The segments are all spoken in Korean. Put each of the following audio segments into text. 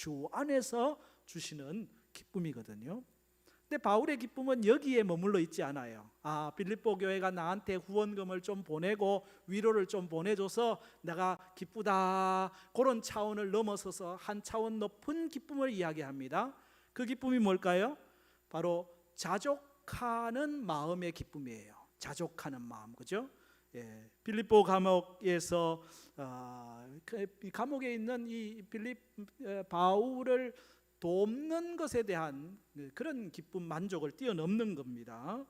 주 안에서 주시는 기쁨이거든요. 근데 바울의 기쁨은 여기에 머물러 있지 않아요. 아, 빌립보 교회가 나한테 후원금을 좀 보내고 위로를 좀 보내줘서 내가 기쁘다. 그런 차원을 넘어서서 한 차원 높은 기쁨을 이야기합니다. 그 기쁨이 뭘까요? 바로 자족하는 마음의 기쁨이에요. 자족하는 마음, 그죠? 예, 빌립보 감옥에서 어, 그 감옥에 있는 이 빌립 에, 바울을 돕는 것에 대한 그 그런 기쁨 만족을 뛰어넘는 겁니다.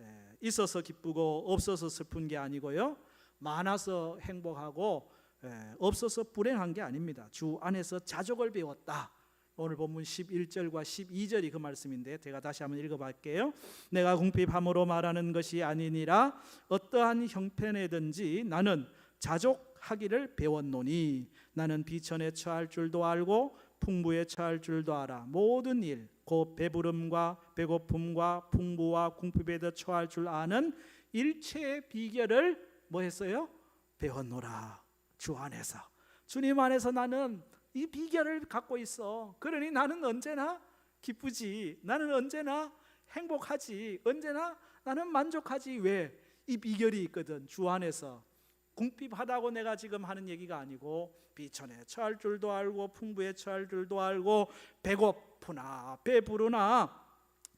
예, 있어서 기쁘고 없어서 슬픈 게 아니고요. 많아서 행복하고 예, 없어서 불행한 게 아닙니다. 주 안에서 자족을 배웠다. 오늘 본문 11절과 12절이 그 말씀인데 제가 다시 한번 읽어볼게요. 내가 궁핍함으로 말하는 것이 아니니라. 어떠한 형편에든지 나는 자족하기를 배웠노니. 나는 비천에 처할 줄도 알고 풍부에 처할 줄도 알아. 모든 일 곧 배부름과 배고픔과 풍부와 궁핍에도 처할 줄 아는 일체의 비결을 뭐 했어요? 배웠노라. 주 안에서. 주님 안에서 나는 이 비결을 갖고 있어. 그러니 나는 언제나 기쁘지. 나는 언제나 행복하지. 언제나 나는 만족하지. 왜? 이 비결이 있거든. 주 안에서. 궁핍하다고 내가 지금 하는 얘기가 아니고 비천에 처할 줄도 알고 풍부에 처할 줄도 알고 배고프나 배부르나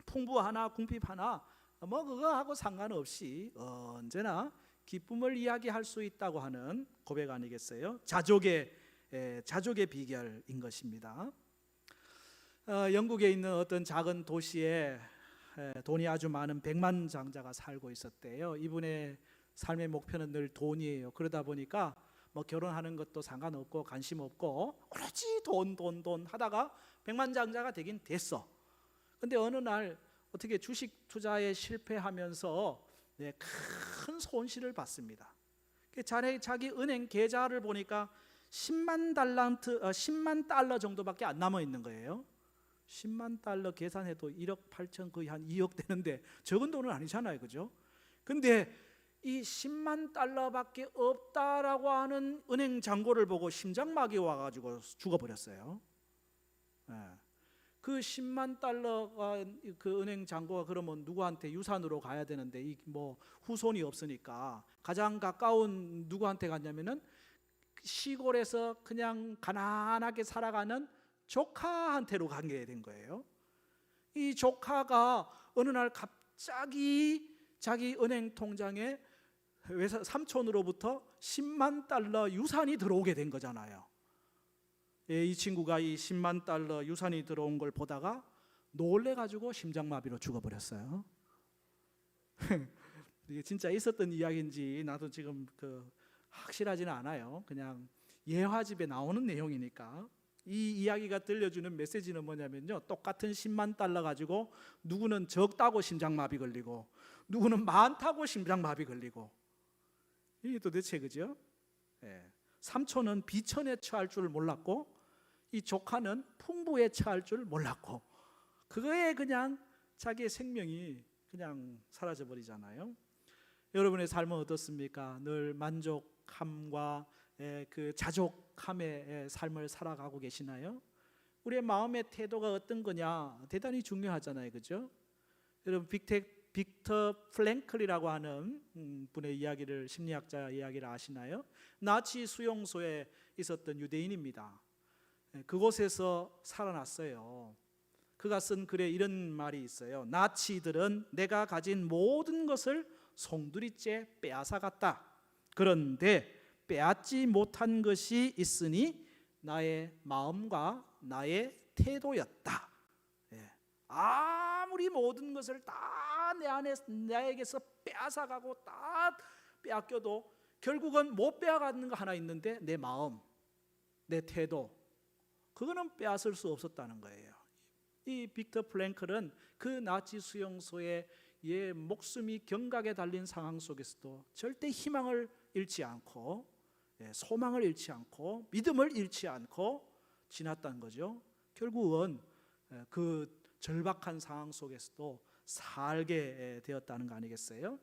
풍부하나 궁핍하나 뭐 그거하고 상관없이 언제나 기쁨을 이야기할 수 있다고 하는 고백 아니겠어요? 자족의 에, 자족의 비결인 것입니다. 어, 영국에 있는 어떤 작은 도시에 에, 돈이 아주 많은 백만 장자가 살고 있었대요. 이분의 삶의 목표는 늘 돈이에요. 그러다 보니까 뭐 결혼하는 것도 상관없고 관심 없고 오로지 돈 돈 돈 하다가 백만 장자가 되긴 됐어. 근데 어느 날 어떻게 주식 투자에 실패하면서 네, 큰 손실을 받습니다. 그 자기 은행 계좌를 보니까 10만 달란트, 어, 10만 달러 정도밖에 안 남아 있는 거예요. 10만 달러 계산해도 1억 8천 거의 한 2억 되는데 적은 돈은 아니잖아요, 그죠? 근데 이 10만 달러밖에 없다라고 하는 은행 잔고를 보고 심장마비 와가지고 죽어버렸어요. 예. 그 10만 달러가 그 은행 잔고가 그러면 누구한테 유산으로 가야 되는데 이 뭐 후손이 없으니까 가장 가까운 누구한테 갔냐면은 시골에서 그냥 가난하게 살아가는 조카한테로 가게 된 거예요. 이 조카가 어느 날 갑자기 자기 은행 통장에 외사 삼촌으로부터 10만 달러 유산이 들어오게 된 거잖아요. 예, 이 친구가 이 10만 달러 유산이 들어온 걸 보다가 놀래 가지고 심장마비로 죽어버렸어요. 이게 진짜 있었던 이야기인지 나도 지금 그 확실하지는 않아요. 그냥 예화집에 나오는 내용이니까 이 이야기가 들려주는 메시지는 뭐냐면요. 똑같은 10만 달러 가지고 누구는 적다고 심장마비 걸리고 누구는 많다고 심장마비 걸리고 이게 도대체 그죠? 예. 삼촌은 비천에 처할 줄 몰랐고 이 조카는 풍부에 처할 줄 몰랐고 그거에 그냥 자기의 생명이 그냥 사라져 버리잖아요. 여러분의 삶은 어떻습니까? 늘 만족 함과 에, 그 자족함의 에, 삶을 살아가고 계시나요? 우리의 마음의 태도가 어떤 거냐 대단히 중요하잖아요, 그죠? 여러분 빅텍 빅터 플랭클이라고 하는 음, 분의 이야기를 심리학자 이야기를 아시나요? 나치 수용소에 있었던 유대인입니다. 예, 그곳에서 살아났어요. 그가 쓴 글에 이런 말이 있어요. 나치들은 내가 가진 모든 것을 송두리째 빼앗아갔다. 그런데 빼앗지 못한 것이 있으니 나의 마음과 나의 태도였다. 예. 아무리 모든 것을 다 내 안에 나에게서 빼앗아가고 다 빼앗겨도 결국은 못 빼앗가는 거 하나 있는데 내 마음, 내 태도 그거는 빼앗을 수 없었다는 거예요. 이 빅터 플랭클은 그 나치 수용소에 얘 목숨이 경각에 달린 상황 속에서도 절대 희망을 잃지 않고 예, 소망을 잃지 않고 믿음을 잃지 않고 지났다는 거죠. 결국은 예, 그 절박한 상황 속에서도 살게 되었다는 거 아니겠어요?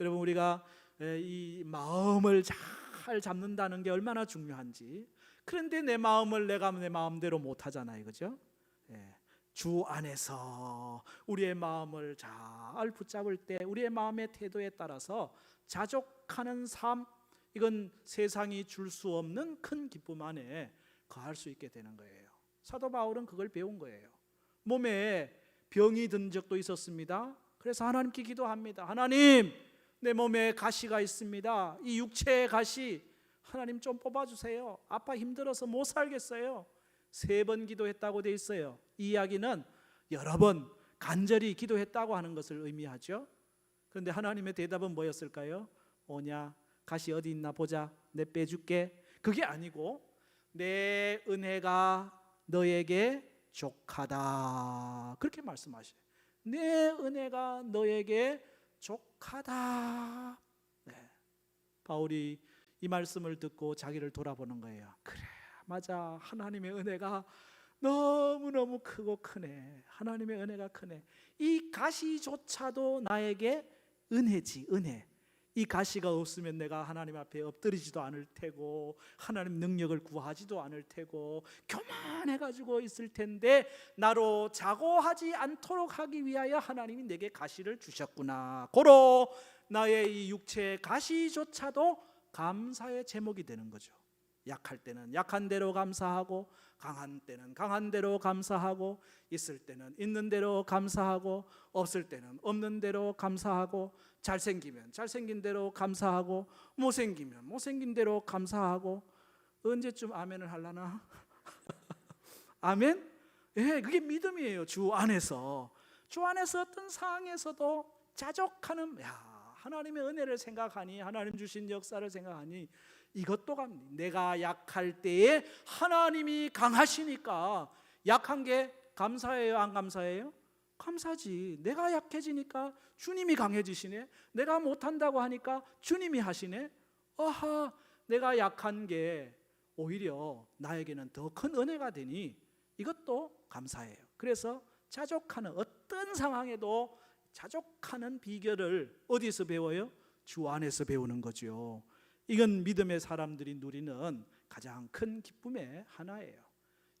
여러분 우리가 이 마음을 잘 잡는다는 게 얼마나 중요한지 그런데 내 마음을 내가 내 마음대로 못 하잖아요. 그죠? 예. 주 안에서 우리의 마음을 잘 붙잡을 때 우리의 마음의 태도에 따라서 자족하는 삶 이건 세상이 줄 수 없는 큰 기쁨 안에 거할 수 있게 되는 거예요. 사도 바울은 그걸 배운 거예요. 몸에 병이 든 적도 있었습니다. 그래서 하나님께 기도합니다. 하나님, 내 몸에 가시가 있습니다. 이 육체의 가시 하나님 좀 뽑아 주세요. 아파 힘들어서 못 살겠어요. 세 번 기도했다고 돼 있어요. 이 이야기는 여러 번 간절히 기도했다고 하는 것을 의미하죠. 그런데 하나님의 대답은 뭐였을까요? 오냐 가시 어디 있나 보자. 내 빼줄게. 그게 아니고 내 은혜가 너에게 족하다. 그렇게 말씀하셔요. 내 은혜가 너에게 족하다. 네. 바울이 이 말씀을 듣고 자기를 돌아보는 거예요. 그래, 맞아. 하나님의 은혜가 너무너무 크고 크네. 하나님의 은혜가 크네. 이 가시조차도 나에게 은혜지, 은혜. 이 가시가 없으면 내가 하나님 앞에 엎드리지도 않을 테고 하나님 능력을 구하지도 않을 테고 교만해 가지고 있을 텐데 나로 자고하지 않도록 하기 위하여 하나님이 내게 가시를 주셨구나. 고로 나의 이 육체의 가시조차도 감사의 제목이 되는 거죠. 약할 때는 약한 대로 감사하고 강한 때는 강한 대로 감사하고 있을 때는 있는 대로 감사하고 없을 때는 없는 대로 감사하고 잘생기면 잘생긴 대로 감사하고 못생기면 못생긴 대로 감사하고 언제쯤 아멘을 하려나? 아멘? 예, 그게 믿음이에요. 주 안에서 주 안에서 어떤 상황에서도 자족하는 야 하나님의 은혜를 생각하니 하나님 주신 역사를 생각하니 이것도 감 내가 약할 때에 하나님이 강하시니까 약한 게 감사해요 안 감사해요? 감사지 내가 약해지니까 주님이 강해지시네 내가 못한다고 하니까 주님이 하시네 아하 내가 약한 게 오히려 나에게는 더 큰 은혜가 되니 이것도 감사해요 그래서 자족하는 어떤 상황에도 자족하는 비결을 어디서 배워요? 주 안에서 배우는 거죠. 이건 믿음의 사람들이 누리는 가장 큰 기쁨의 하나예요.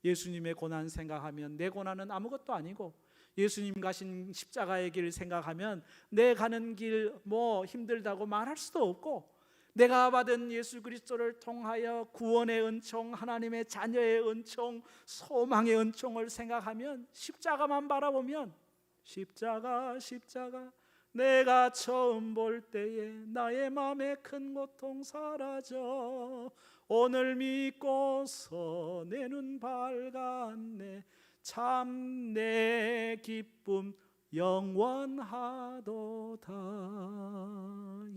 예수님의 고난 생각하면 내 고난은 아무것도 아니고 예수님 가신 십자가의 길 생각하면 내 가는 길 뭐 힘들다고 말할 수도 없고 내가 받은 예수 그리스도를 통하여 구원의 은총, 하나님의 자녀의 은총, 소망의 은총을 생각하면 십자가만 바라보면 십자가 십자가 내가 처음 볼 때에 나의 마음의 큰 고통 사라져 오늘 믿고서 내 눈 밝았네. 참 내 기쁨 영원하도다.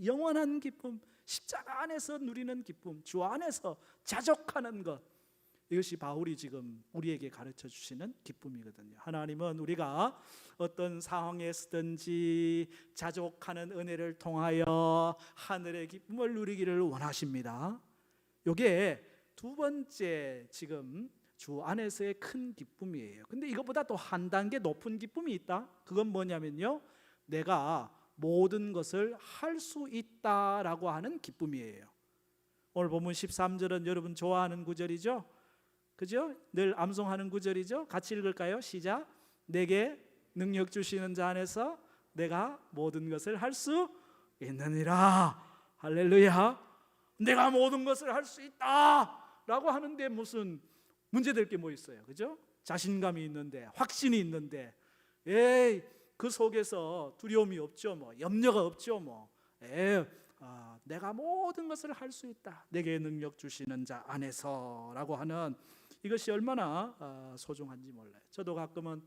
영원한 기쁨 십자가 안에서 누리는 기쁨 주 안에서 자족하는 것 이것이 바울이 지금 우리에게 가르쳐 주시는 기쁨이거든요. 하나님은 우리가 어떤 상황에 서든지 자족하는 은혜를 통하여 하늘의 기쁨을 누리기를 원하십니다. 요게 두 번째 지금 주 안에서의 큰 기쁨이에요. 근데 이것보다 또 한 단계 높은 기쁨이 있다. 그건 뭐냐면요. 내가 모든 것을 할 수 있다라고 하는 기쁨이에요. 오늘 본문 13절은 여러분 좋아하는 구절이죠? 그죠? 늘 암송하는 구절이죠. 같이 읽을까요? 시작. 내게 능력 주시는 자 안에서 내가 모든 것을 할 수 있느니라. 할렐루야. 내가 모든 것을 할 수 있다라고 하는데 무슨 문제될 게 뭐 있어요? 그죠? 자신감이 있는데 확신이 있는데 에이 그 속에서 두려움이 없죠 뭐 염려가 없죠 뭐 에이 아, 내가 모든 것을 할 수 있다 내게 능력 주시는 자 안에서라고 하는 이것이 얼마나 아, 소중한지 몰라요. 저도 가끔은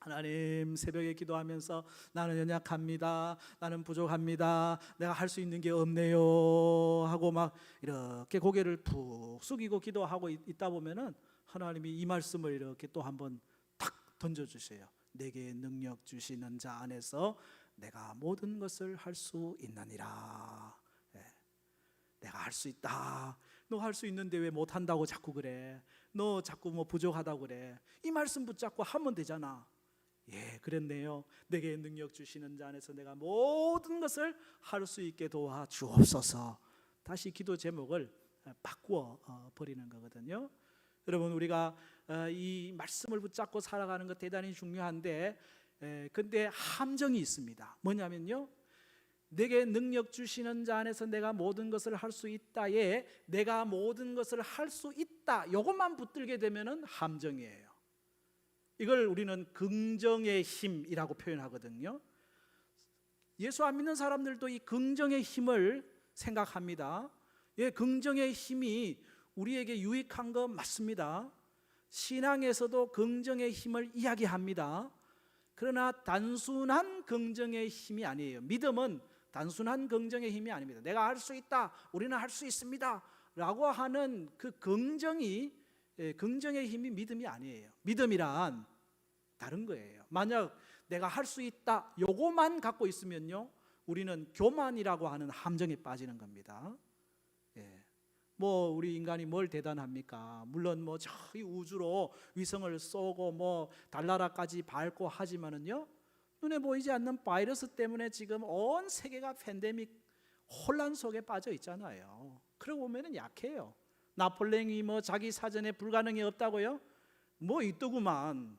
하나님 새벽에 기도하면서 나는 연약합니다. 나는 부족합니다. 내가 할 수 있는 게 없네요. 하고 막 이렇게 고개를 푹 숙이고 기도하고 있- 있다 보면은 하나님이 이 말씀을 이렇게 또 한번 탁 던져 주세요. 내게 능력 주시는 자 안에서 내가 모든 것을 할 수 있느니라. 예. 내가 할 수 있다. 너 할 수 있는데 왜 못 한다고 자꾸 그래? 너 자꾸 뭐 부족하다고 그래. 이 말씀 붙잡고 하면 되잖아. 예, 그랬네요. 내게 능력 주시는 자 안에서 내가 모든 것을 할 수 있게 도와 주옵소서. 다시 기도 제목을 어, 바꾸어 어, 버리는 거거든요. 여러분 우리가 어, 이 말씀을 붙잡고 살아가는 것 대단히 중요한데 에, 근데 함정이 있습니다. 뭐냐면요. 내게 능력 주시는 자 안에서 내가 모든 것을 할 수 있다에 내가 모든 것을 할 수 있다. 요것만 붙들게 되면은 함정이에요. 이걸 우리는 긍정의 힘이라고 표현하거든요. 예수 안 믿는 사람들도 이 긍정의 힘을 생각합니다. 예, 긍정의 힘이 우리에게 유익한 거 맞습니다. 신앙에서도 긍정의 힘을 이야기합니다. 그러나 단순한 긍정의 힘이 아니에요. 믿음은 단순한 긍정의 힘이 아닙니다. 내가 할 수 있다. 우리는 할 수 있습니다. 라고 하는 그 긍정이 예, 긍정의 힘이 믿음이 아니에요. 믿음이란 다른 거예요. 만약 내가 할 수 있다. 요거만 갖고 있으면요. 우리는 교만이라고 하는 함정에 빠지는 겁니다. 예. 뭐 우리 인간이 뭘 대단합니까? 물론 뭐 저기 우주로 위성을 쏘고 뭐 달나라까지 밟고 하지만은요. 눈에 보이지 않는 바이러스 때문에 지금 온 세계가 팬데믹 혼란 속에 빠져 있잖아요. 그러고 보면은 약해요. 나폴레옹이 뭐 자기 사전에 불가능이 없다고요? 뭐 있더구만.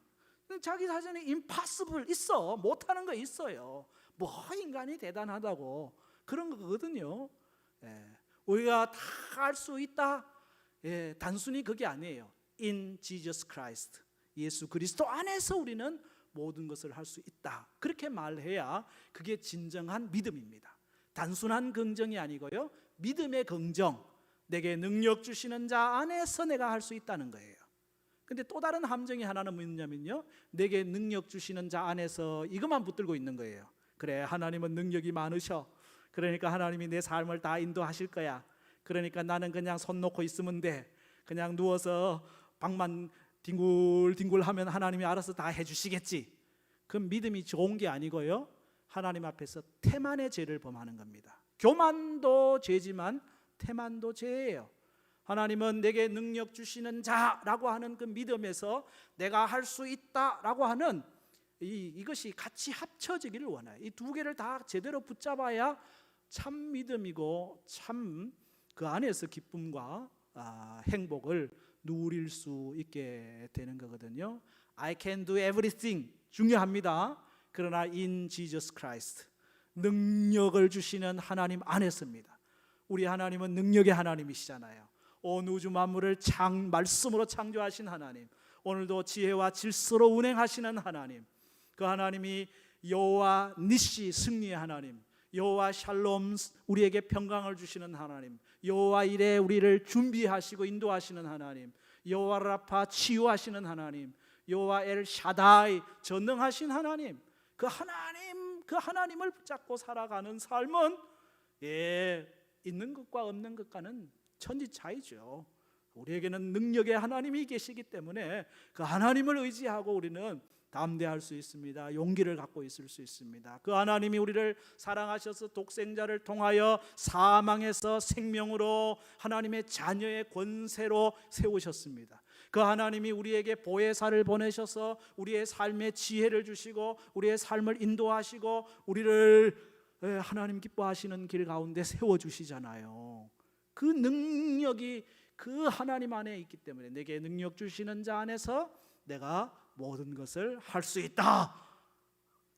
자기 사전에 impossible 있어. 못 하는 거 있어요. 뭐 인간이 대단하다고 그런 거거든요. 예. 우리가 다 할 수 있다. 예, 단순히 그게 아니에요. In Jesus Christ. 예수 그리스도 안에서 우리는 모든 것을 할 수 있다. 그렇게 말해야 그게 진정한 믿음입니다. 단순한 긍정이 아니고요. 믿음의 긍정. 내게 능력 주시는 자 안에서 내가 할 수 있다는 거예요. 근데 또 다른 함정이 하나는 뭐냐면요. 내게 능력 주시는 자 안에서 이것만 붙들고 있는 거예요. 그래, 하나님은 능력이 많으셔. 그러니까 하나님이 내 삶을 다 인도하실 거야. 그러니까 나는 그냥 손 놓고 있으면 돼. 그냥 누워서 방만 뒹굴뒹굴 하면 하나님이 알아서 다 해주시겠지. 그 믿음이 좋은 게 아니고요. 하나님 앞에서 태만의 죄를 범하는 겁니다. 교만도 죄지만 태만도 죄예요. 하나님은 내게 능력 주시는 자라고 하는 그 믿음에서 내가 할 수 있다라고 하는 이, 이것이 같이 합쳐지기를 원해요. 이 두 개를 다 제대로 붙잡아야 참 믿음이고 참 그 안에서 기쁨과 아, 행복을 누릴 수 있게 되는 거거든요. I can do everything 중요합니다. 그러나 in Jesus Christ 능력을 주시는 하나님 안에서입니다. 우리 하나님은 능력의 하나님이시잖아요. 온 우주 만물을 창 말씀으로 창조하신 하나님. 오늘도 지혜와 질서로 운행하시는 하나님. 그 하나님이 여호와 니시 승리의 하나님. 여호와 샬롬 우리에게 평강을 주시는 하나님. 여호와 일에 우리를 준비하시고 인도하시는 하나님. 여호와 라파 치유하시는 하나님. 여호와 엘 샤다이 전능하신 하나님. 그 하나님 그 하나님을 붙잡고 살아가는 삶은 예, 있는 것과 없는 것과는 천지 차이죠. 우리에게는 능력의 하나님이 계시기 때문에 그 하나님을 의지하고 우리는 담대할 수 있습니다. 용기를 갖고 있을 수 있습니다. 그 하나님이 우리를 사랑하셔서 독생자를 통하여 사망에서 생명으로 하나님의 자녀의 권세로 세우셨습니다. 그 하나님이 우리에게 보혜사를 보내셔서 우리의 삶에 지혜를 주시고 우리의 삶을 인도하시고 우리를 예, 하나님 기뻐하시는 길 가운데 세워 주시잖아요. 그 능력이 그 하나님 안에 있기 때문에 내게 능력 주시는 자 안에서 내가 모든 것을 할 수 있다.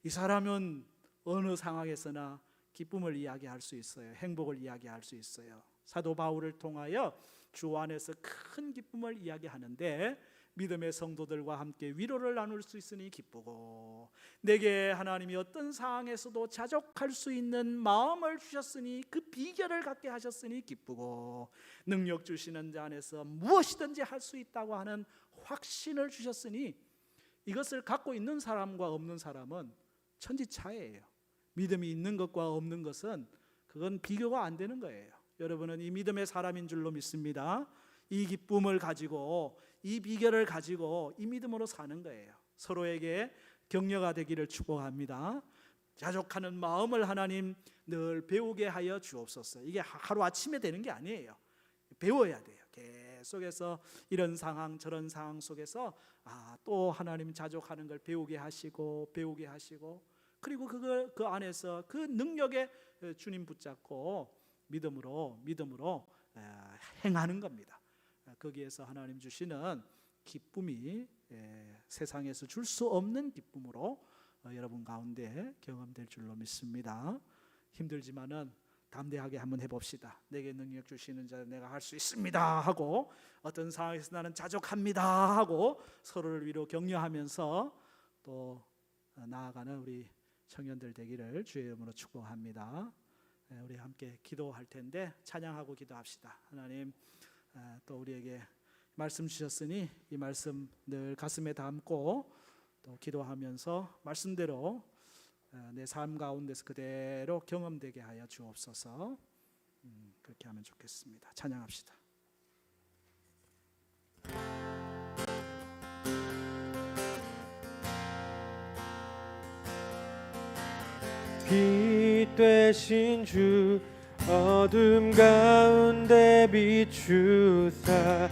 이 사람은 어느 상황에서나 기쁨을 이야기할 수 있어요. 행복을 이야기할 수 있어요. 사도 바울을 통하여 주 안에서 큰 기쁨을 이야기하는데 믿음의 성도들과 함께 위로를 나눌 수 있으니 기쁘고 내게 하나님이 어떤 상황에서도 자족할 수 있는 마음을 주셨으니 그 비결을 갖게 하셨으니 기쁘고 능력 주시는 자 안에서 무엇이든지 할 수 있다고 하는 확신을 주셨으니 이것을 갖고 있는 사람과 없는 사람은 천지 차이예요. 믿음이 있는 것과 없는 것은 그건 비교가 안 되는 거예요. 여러분은 이 믿음의 사람인 줄로 믿습니다. 이 기쁨을 가지고 이 비결을 가지고 이 믿음으로 사는 거예요. 서로에게 격려가 되기를 축복합니다. 자족하는 마음을 하나님 늘 배우게 하여 주옵소서. 이게 하루 아침에 되는 게 아니에요. 배워야 돼요. 계속해서 이런 상황 저런 상황 속에서 아, 또 하나님 자족하는 걸 배우게 하시고 배우게 하시고 그리고 그걸 그 안에서 그 능력에 주님 붙잡고 믿음으로 믿음으로 에, 행하는 겁니다. 에, 거기에서 하나님 주시는 기쁨이 에, 세상에서 줄 수 없는 기쁨으로 어, 여러분 가운데 경험될 줄로 믿습니다. 힘들지만은 담대하게 한번 해봅시다. 내게 능력 주시는 자 내가 할 수 있습니다 하고 어떤 상황에서 나는 자족합니다 하고 서로를 위로 격려하면서 또 어, 나아가는 우리 청년들 되기를 주의 이름으로 축복합니다. 예, 우리 함께 기도할 텐데 찬양하고 기도합시다. 하나님 아, 또 우리에게 말씀 주셨으니 이 말씀 늘 가슴에 담고 또 기도하면서 말씀대로 아, 내 삶 가운데서 그대로 경험되게 하여 주옵소서. 음, 그렇게 하면 좋겠습니다. 찬양합시다. 빛 되신 주 어둠 가운데 비추사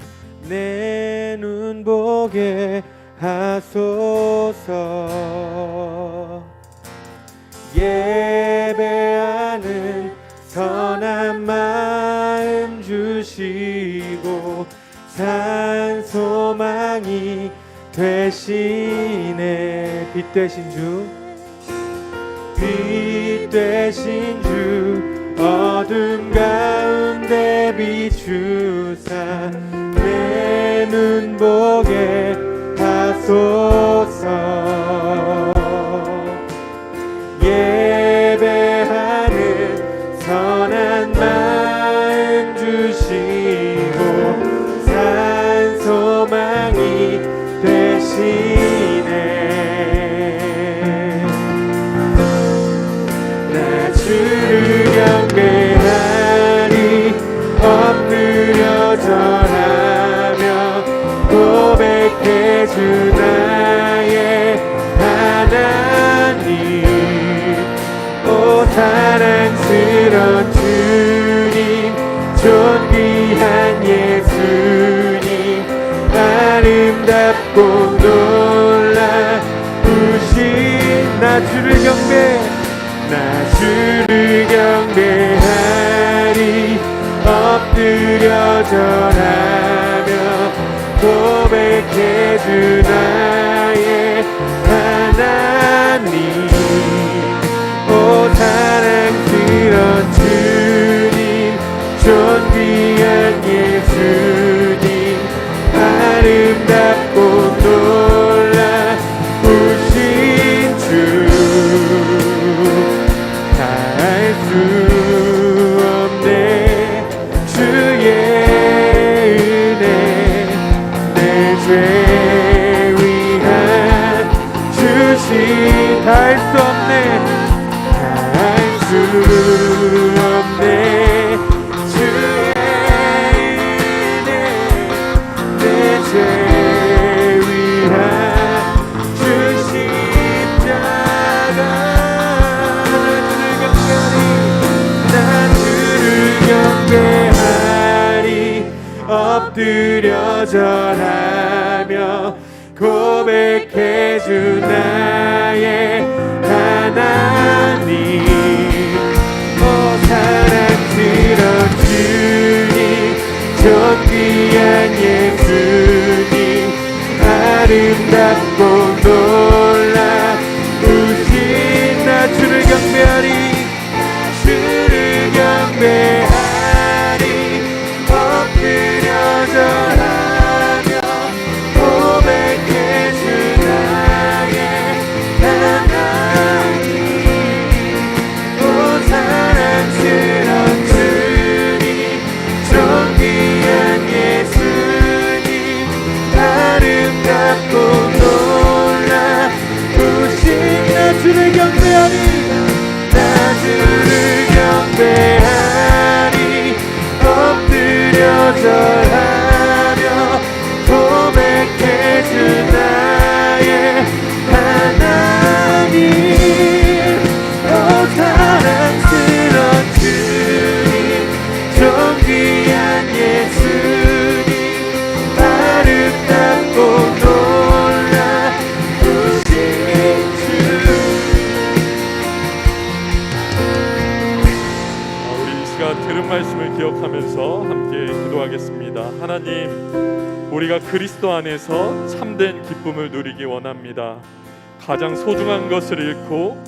내 눈 보게 하소서 예배하는 선한 마음 주시고 산 소망이 되시네. 빛 되신 주. 빛 되신 주. 어둠 가운데 비추사 내 눈보 주를 경배. 나 주를 경배하리. 엎드려 절하며 고백해 주 나의 하나님 엎드려 절하며 고백해 주 나의 하나님. 오 사랑스런 주님 존귀한 예수님. 아름답고 기억하면서 함께 기도하겠습니다. 하나님, 우리가 그리스도 안에서 참된 기쁨을 누리기 원합니다. 가장 소중한 것을 잃고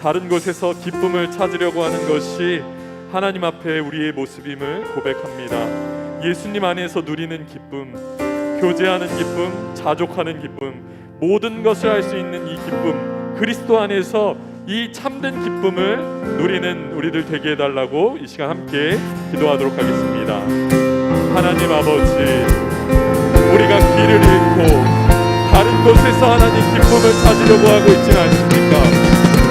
다른 곳에서 기쁨을 찾으려고 하는 것이 하나님 앞에 우리의 모습임을 고백합니다. 예수님 안에서 누리는 기쁨, 교제하는 기쁨, 자족하는 기쁨, 모든 것을 할 수 있는 이 기쁨, 그리스도 안에서 이 참된 기쁨을 누리는 우리들 되게 해달라고 이 시간 함께 기도하도록 하겠습니다. 하나님 아버지, 우리가 길을 잃고 다른 곳에서 하나님 기쁨을 찾으려고 하고 있지는 않습니까?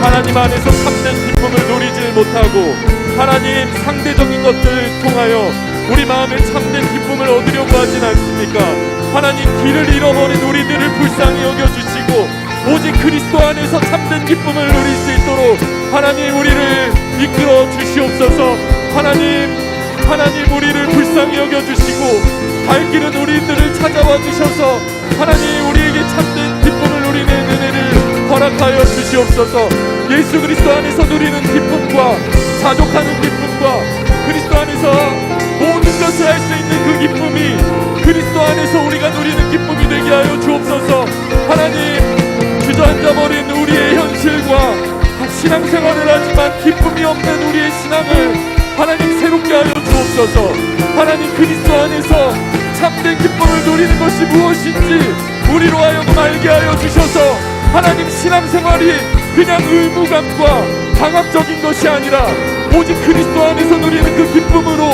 하나님 안에서 참된 기쁨을 누리질 못하고 하나님 상대적인 것들을 통하여 우리 마음에 참된 기쁨을 얻으려고 하진 않습니까? 하나님 길을 잃어버린 우리들을 불쌍히 여겨주시고 오직 그리스도 안에서 참된 기쁨을 누릴 수 있도록 하나님 우리를 이끌어 주시옵소서. 하나님 하나님 우리를 불쌍히 여겨 주시고 갈 길은 우리들을 찾아와 주셔서 하나님 우리에게 참된 기쁨을 누리는 은혜를 허락하여 주시옵소서. 예수 그리스도 안에서 누리는 기쁨과 자족하는 기쁨과 그리스도 안에서 모든 것을 할 수 있는 그 기쁨이 그리스도 안에서 우리가 누리는 기쁨이 되게 하여 주옵소서. 하나님 주저앉아버린 우리의 현실과 신앙생활을 하지만 기쁨이 없는 우리의 신앙을 하나님 새롭게 하여 주옵소서. 하나님 그리스도 안에서 참된 기쁨을 누리는 것이 무엇인지 우리로 하여금 알게 하여 주셔서 하나님 신앙생활이 그냥 의무감과 강압적인 것이 아니라 오직 그리스도 안에서 누리는 그 기쁨으로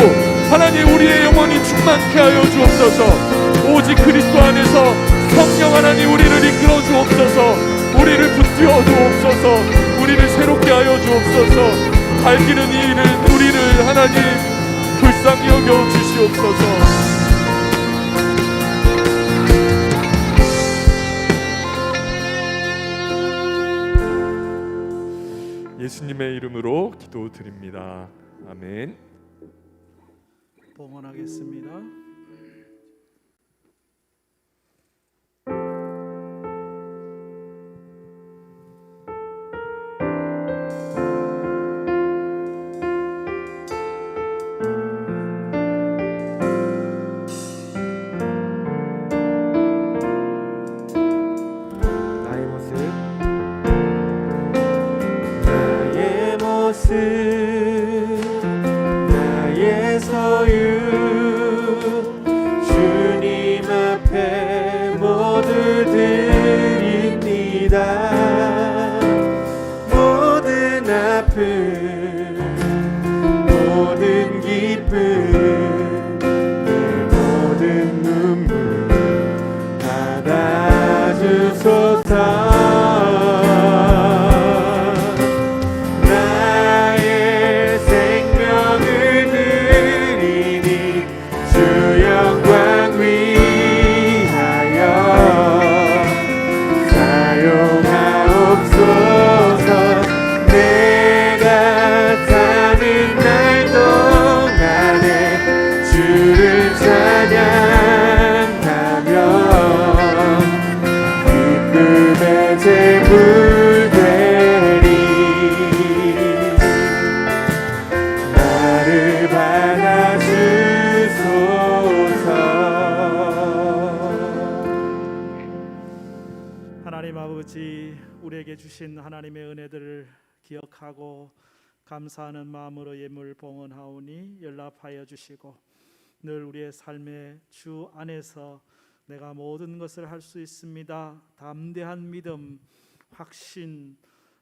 하나님 우리의 영혼이 충만케 하여 주옵소서 길은 이 일을 우리를 하나님 불쌍히 여겨 주시옵소서 예수님의 이름으로 기도드립니다. 아멘. 봉헌하겠습니다. 감사하는 마음으로 예물 봉헌하오니 연락하여 주시고 늘 우리의 삶의 주 안에서 내가 모든 것을 할 수 있습니다. 담대한 믿음, 확신,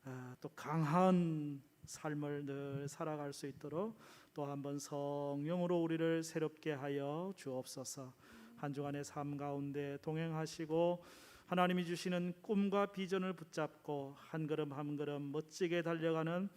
아, 또 강한 삶을 늘 살아갈 수 있도록 또 한번 성령으로 우리를 새롭게 하여 주옵소서. 한 주간의 삶 가운데 동행하시고 하나님이 주시는 꿈과 비전을 붙잡고 한 걸음 한 걸음 멋지게 달려가는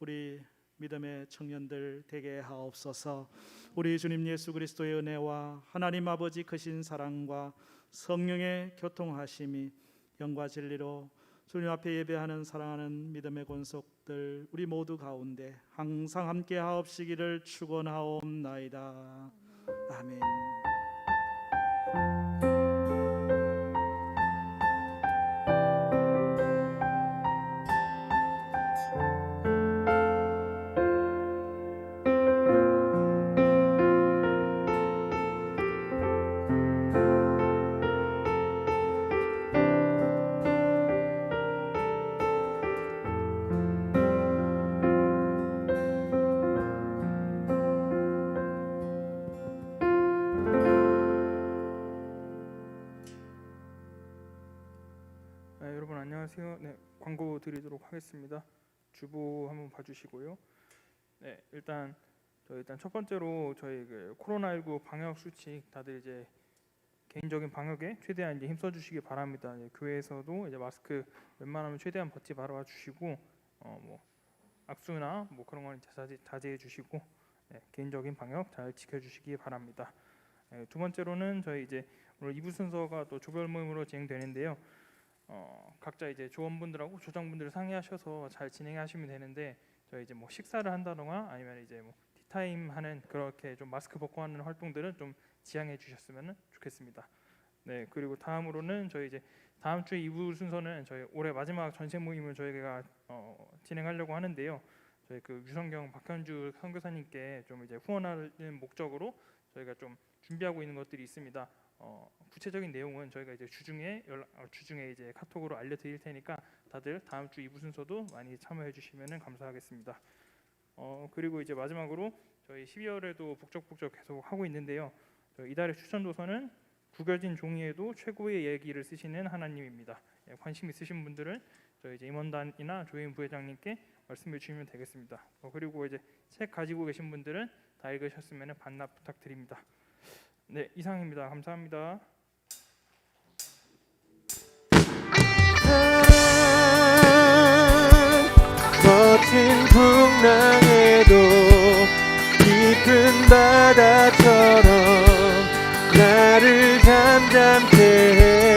우리 믿음의 청년들 되게 하옵소서. 우리 주님 예수 그리스도의 은혜와 하나님 아버지 크신 사랑과 성령의 교통하심이 영과 진리로 주님 앞에 예배하는 사랑하는 믿음의 권속들 우리 모두 가운데 항상 함께 하옵시기를 축원하옵나이다. 아멘. 안녕하세요. 네, 광고 드리도록 하겠습니다. 주보 한번 봐주시고요. 네, 일단 저희 일단 첫 번째로 저희 그 코로나19 방역 수칙 다들 이제 개인적인 방역에 최대한 이제 힘써 주시기 바랍니다. 예, 교회에서도 이제 마스크 웬만하면 최대한 벗지 말아 주시고 어 뭐 악수나 뭐 그런 건 이제 자제, 자제해 주시고 네, 개인적인 방역 잘 지켜 주시기 바랍니다. 네, 두 번째로는 저희 이제 오늘 2부 순서가 또 조별 모임으로 진행되는데요. 어, 각자 이제 조원분들하고 조장분들 상의하셔서 잘 진행하시면 되는데 저희 이제 뭐 식사를 한다거나 아니면 이제 뭐 티타임 하는 그렇게 좀 마스크 벗고 하는 활동들은 좀 지양해 주셨으면 좋겠습니다. 네 그리고 다음으로는 저희 이제 다음 주 2부 순서는 저희 올해 마지막 전체 모임을 저희가 어, 진행하려고 하는데요. 저희 그 유성경 박현주 선교사님께 좀 이제 후원하는 목적으로 저희가 좀 준비하고 있는 것들이 있습니다. 어, 구체적인 내용은 저희가 이제 주중에 연락, 어, 주중에 이제 카톡으로 알려드릴 테니까 다들 다음 주 2부 순서도 많이 참여해 주시면 감사하겠습니다. 어, 그리고 이제 마지막으로 저희 12월에도 북적북적 계속 하고 있는데요. 이달의 추천 도서는 구겨진 종이에도 최고의 얘기를 쓰시는 하나님입니다. 예, 관심 있으신 분들은 저희 이제 임원단이나 조인 부회장님께 말씀해 주시면 되겠습니다. 어, 그리고 이제 책 가지고 계신 분들은 다 읽으셨으면 반납 부탁드립니다. 네 이상입니다. 감사합니다. 멋진 풍랑에도 깊은 바다처럼 나를 잠잠케 해